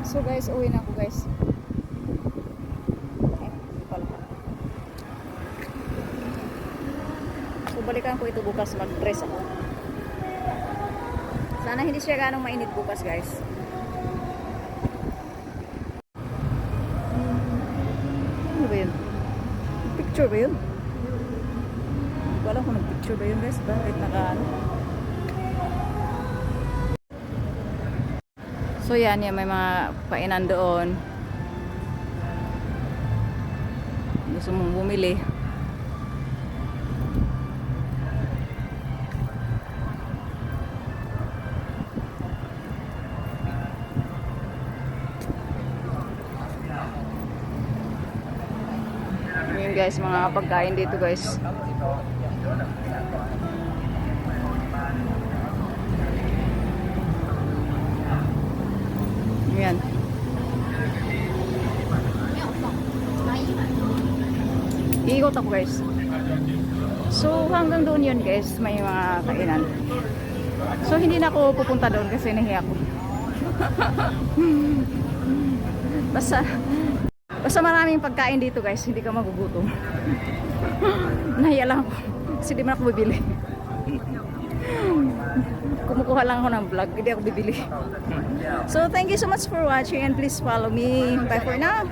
So guys, uwi na ako guys. So balikan ko ito bukas mag-dress ako. Sana hindi siya ganong mainit bukas guys. Ano ba yun? Picture ba yun? Hindi ko alam kung nag-picture ba yun guys. Bakit naka ano? So yan, yan may mga painan doon. Gusto mong bumili. Yun guys, mga pagkain dito guys. Yan. Iikot ako guys. So hanggang doon yun guys, may mga kainan. So hindi na ako pupunta doon kasi nahiya ako. basta basta maraming pagkain dito guys, hindi ka magugutom. nahiya lang ako kasi di man ako bibili. Kumukuha lang ako ng vlog, hindi ako bibili. So thank you so much for watching and please follow me. Bye for now.